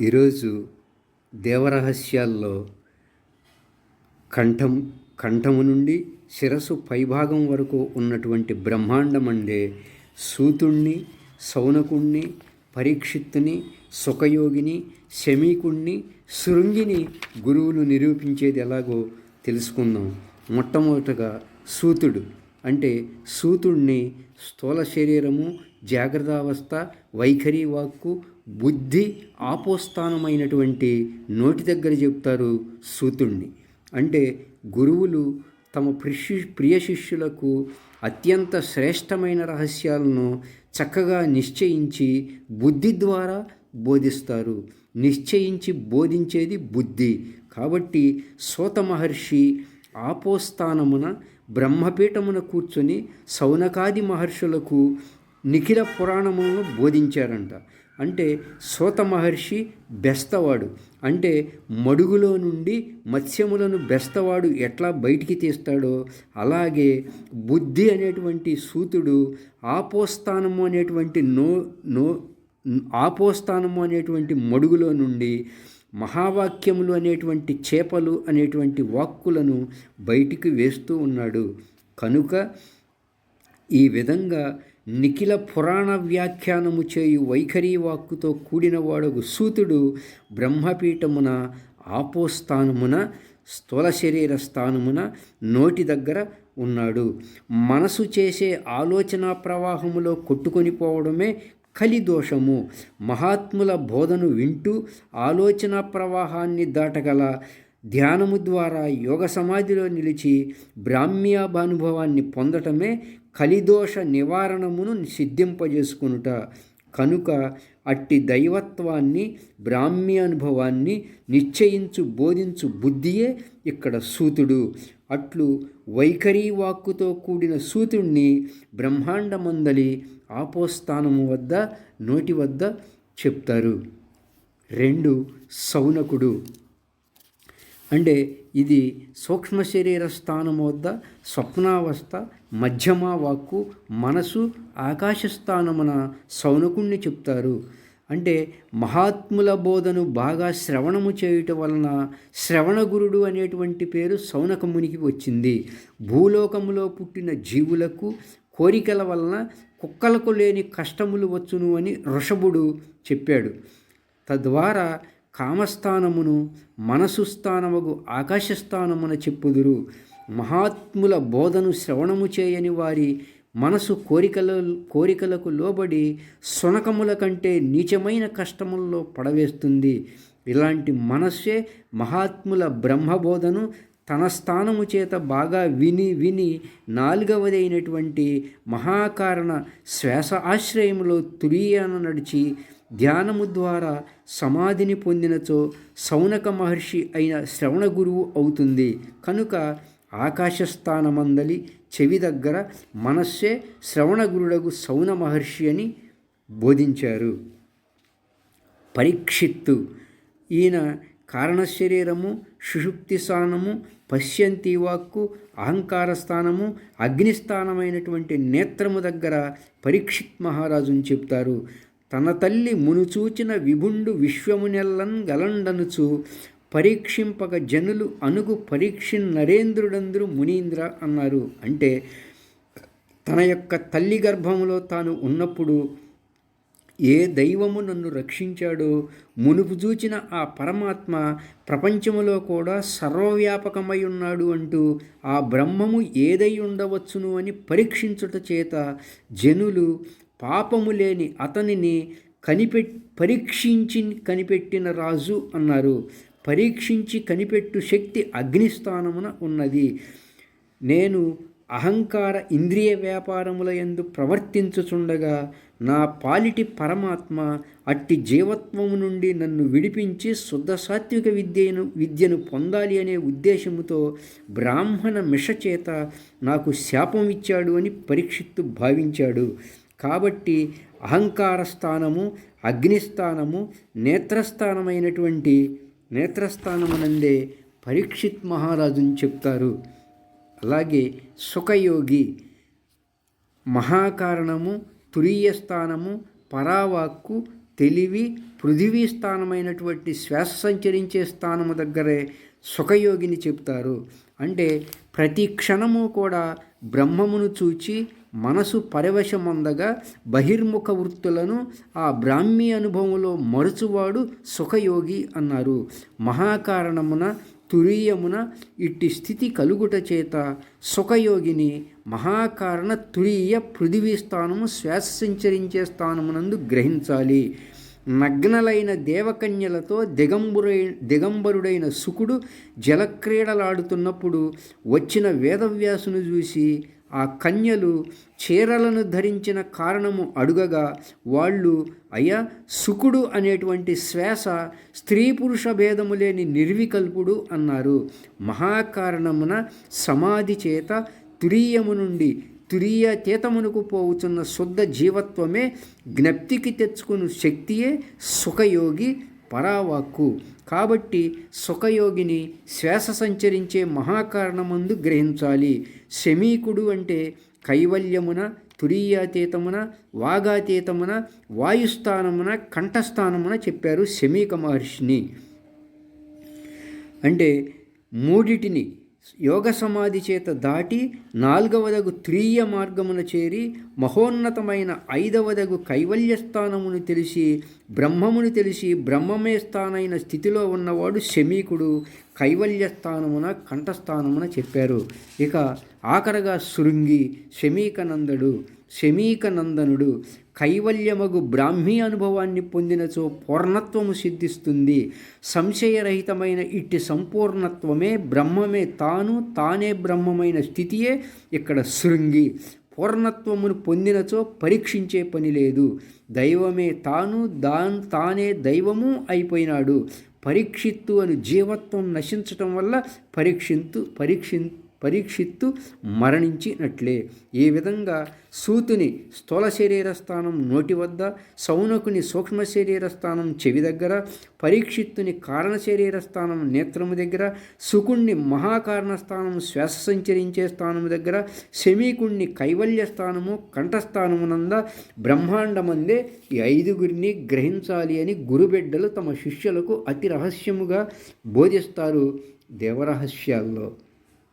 ఈరోజు దేవరహస్యాల్లో కంఠం కంఠము నుండి శిరస్సు పైభాగం వరకు ఉన్నటువంటి బ్రహ్మాండం అంటే సూతుణ్ణి సౌనకుణ్ణి పరీక్షిత్తుని సుఖయోగిని శమీకుణ్ణి శృంగిని గురువులు నిరూపించేది ఎలాగో తెలుసుకుందాం. మొట్టమొదటగా సూతుడు. అంటే సూతుణ్ణి స్థూల శరీరము జాగ్రత్తావస్థ వైఖరి వాక్కు బుద్ధి ఆపోస్థానమైనటువంటి నోటి దగ్గర చెప్తారు సూతుణ్ణి. అంటే గురువులు తమ ప్రిషి ప్రియ శిష్యులకు అత్యంత శ్రేష్టమైన రహస్యాలను చక్కగా నిశ్చయించి బుద్ధి ద్వారా బోధిస్తారు. నిశ్చయించి బోధించేది బుద్ధి. కాబట్టి సోత మహర్షి ఆపోస్థానమున బ్రహ్మపీఠమున కూర్చొని సౌనకాది మహర్షులకు నిఖిల పురాణములను బోధించారంట. అంటే సోత మహర్షి బెస్తవాడు. అంటే మడుగులో నుండి మత్స్యములను బెస్తవాడు ఎట్లా బయటికి తీస్తాడో అలాగే బుద్ధి అనేటువంటి సూతుడు ఆపోస్థానము అనేటువంటి నో నో ఆపోస్థానము అనేటువంటి మడుగులో నుండి మహావాక్యములు అనేటువంటి చేపలు అనేటువంటి వాక్కులను బయటికి వేస్తూ ఉన్నాడు. కనుక ఈ విధంగా నిఖిల పురాణ వ్యాఖ్యానము చేయు వైఖరి వాక్కుతో కూడిన వాడగు సూతుడు బ్రహ్మపీఠమున ఆపోస్థానమున స్థూల శరీర స్థానమున నోటి దగ్గర ఉన్నాడు. మనసు చేసే ఆలోచన ప్రవాహములో కొట్టుకొని పోవడమే కలిదోషము మహాత్ముల బోధను వింటూ ఆలోచన ప్రవాహాన్ని దాటగల ధ్యానము ద్వారా యోగ సమాధిలో నిలిచి బ్రాహ్మ్యాభానుభవాన్ని పొందటమే కలిదోష నివారణమును సిద్ధింపజేసుకునుట. కనుక అట్టి దైవత్వాన్ని బ్రాహ్మ్య అనుభవాన్ని నిశ్చయించు బోధించు బుద్ధియే ఇక్కడ సూతుడు. అట్లు వైఖరి వాక్కుతో కూడిన సూతుణ్ణి బ్రహ్మాండమందలి ఆపోస్థానము వద్ద నోటి వద్ద చెప్తారు. రెండు సౌనకుడు. అంటే ఇది సూక్ష్మ శరీర స్థానం వద్ద స్వప్నావస్థ మధ్యమ వాక్కు మనసు ఆకాశ స్థానమున సౌనకుణ్ణి చెప్తారు. అంటే మహాత్ముల బోధను బాగా శ్రవణము చేయుట వలన శ్రవణగురుడు అనేటువంటి పేరు సౌనకమునికి వచ్చింది. భూలోకములో పుట్టిన జీవులకు కోరికల వలన కుక్కలకు లేని కష్టములు వచ్చును అని ఋషభుడు చెప్పాడు. తద్వారా కామస్థానమును మనసు స్థానముగు ఆకాశస్థానమున చెప్పుదురు. మహాత్ముల బోధను శ్రవణము చేయని వారి మనసు కోరికల కోరికలకు లోబడి సునకముల కంటే నీచమైన కష్టముల్లో పడవేస్తుంది. ఇలాంటి మనస్సే మహాత్ముల బ్రహ్మబోధను తన స్థానము చేత బాగా విని విని నాలుగవదైనటువంటి మహాకారణ శ్వాస ఆశ్రయములో తులియాన నడిచి ధ్యానము ద్వారా సమాధిని పొందినచో సౌనక మహర్షి అయిన శ్రవణ గురువు అవుతుంది. కనుక ఆకాశస్థానమందలి చెవి దగ్గర మనస్సే శ్రవణ గురుడగు సౌన మహర్షి అని బోధించారు. పరీక్షిత్తు. ఈయన కారణశరీరము సుషుప్తి స్థానము పశ్యంతి వాక్కు అహంకార స్థానము అగ్నిస్థానమైనటువంటి నేత్రము దగ్గర పరీక్షిత్ మహారాజుని చెప్తారు. తన తల్లి మునుచూచిన విభుండు విశ్వమునెల్లన్ గలండనుచు పరీక్షింపక జనులు అనుగు పరీక్ష నరేంద్రుడందరూ మునీంద్ర అన్నారు. అంటే తన యొక్క తల్లి గర్భంలో తాను ఉన్నప్పుడు ఏ దైవము నన్ను రక్షించాడో మునుపు చూచిన ఆ పరమాత్మ ప్రపంచములో కూడా సర్వవ్యాపకమై ఉన్నాడు అంటూ ఆ బ్రహ్మము ఏదై ఉండవచ్చును అని పరీక్షించుట చేత జనులు పాపము లేని అతనిని కనిపె పరీక్షించి కనిపెట్టిన రాజు అన్నారు. పరీక్షించి కనిపెట్టు శక్తి అగ్నిస్థానమున ఉన్నది. నేను అహంకార ఇంద్రియ వ్యాపారముల ఎందు ప్రవర్తించుచుండగా నా పాలిటి పరమాత్మ అట్టి జీవత్వము నుండి నన్ను విడిపించి శుద్ధ సాత్విక విద్యను విద్యను పొందాలి అనే ఉద్దేశముతో బ్రాహ్మణ మిషచేత నాకు శాపం ఇచ్చాడు అని పరీక్షిత్తు భావించాడు. కాబట్టి అహంకార స్థానము అగ్నిస్థానము నేత్రస్థానమైనటువంటి నేత్రస్థానమునందే పరీక్షిత్ మహారాజుని చెప్తారు. అలాగే సుఖయోగి మహాకారణము తురీయ స్థానము పరావాక్కు తెలివి పృథివీ స్థానమైనటువంటి శ్వాస సంచరించే స్థానము దగ్గరే సుఖయోగిని చెప్తారు. అంటే ప్రతి క్షణము కూడా బ్రహ్మమును చూచి మనసు పరవశమందగా బహిర్ముఖ వృత్తులను ఆ బ్రాహ్మీ అనుభవంలో మరుచువాడు సుఖయోగి అన్నారు. మహాకారణమున తురీయమున ఇట్టి స్థితి కలుగుట చేత సుఖయోగిని మహాకారణ తురీయ పృథివీ స్థానము శ్వాస సంచరించే స్థానమునందు గ్రహించాలి. నగ్నలైన దేవకన్యలతో దిగంబురై దిగంబరుడైన సుకుడు జలక్రీడలాడుతున్నప్పుడు వచ్చిన వేదవ్యాసును చూసి ఆ కన్యలు చీరలను ధరించిన కారణము అడుగగా వాళ్ళు అయ్యా సుకుడు అనేటువంటి శ్వాస స్త్రీ పురుష భేదము లేని నిర్వికల్పుడు అన్నారు. మహాకారణమున సమాధి చేత తురీయము నుండి తురీయతీతమునకు పోవుచున్న శుద్ధ జీవత్వమే జ్ఞప్తికి తెచ్చుకుని శక్తియే సుఖయోగి పరావాక్కు. కాబట్టి సుఖయోగిని శ్వాస సంచరించే మహాకారణమందు గ్రహించాలి. శమీకుడు అంటే కైవల్యమున తురీయాతీతమున వాగాతీతమున వాయుస్థానమున కంఠస్థానమున చెప్పారు శమీక మహర్షిని. అంటే మూడిటిని యోగ సమాధి చేత దాటి నాలుగవదగు త్రీయ మార్గమున చేరి మహోన్నతమైన ఐదవదగు కైవల్య స్థానమును తెలిసి బ్రహ్మముని తెలిసి బ్రహ్మమే స్థానైన స్థితిలో ఉన్నవాడు శమీకుడు కైవల్య స్థానమున కంఠస్థానమున చెప్పారు. ఇక ఆఖరగా శృంగి శమీకనందడు. శమీకనందనుడు కైవల్యమగు బ్రాహ్మీ అనుభవాన్ని పొందినచో పూర్ణత్వము సిద్ధిస్తుంది. సంశయరహితమైన ఇట్టి సంపూర్ణత్వమే బ్రహ్మమే తాను తానే బ్రహ్మమైన స్థితియే ఇక్కడ శృంగి. పూర్ణత్వమును పొందినచో పరీక్షించే పని లేదు. దైవమే తాను దాన్ తానే దైవము అయిపోయినాడు. పరీక్షిత్తు అని జీవత్వం నశించటం వల్ల పరీక్షింతు పరీక్షి పరీక్షిత్తు మరణించినట్లే. ఈ విధంగా సూతుని స్థూల శరీర స్థానం నోటి వద్ద సౌనకుని సూక్ష్మ శరీర స్థానం చెవి దగ్గర పరీక్షిత్తుని కారణ శరీర స్థానం నేత్రము దగ్గర సుకుణ్ణి మహాకారణ స్థానం శ్వాస సంచరించే స్థానము దగ్గర శమీకుణ్ణి కైవల్య స్థానము కంఠస్థానమునంద బ్రహ్మాండమందే ఈ ఐదుగురిని గ్రహించాలి అని గురుబిడ్డలు తమ శిష్యులకు అతి రహస్యముగా బోధిస్తారు దేవరహస్యాల్లో.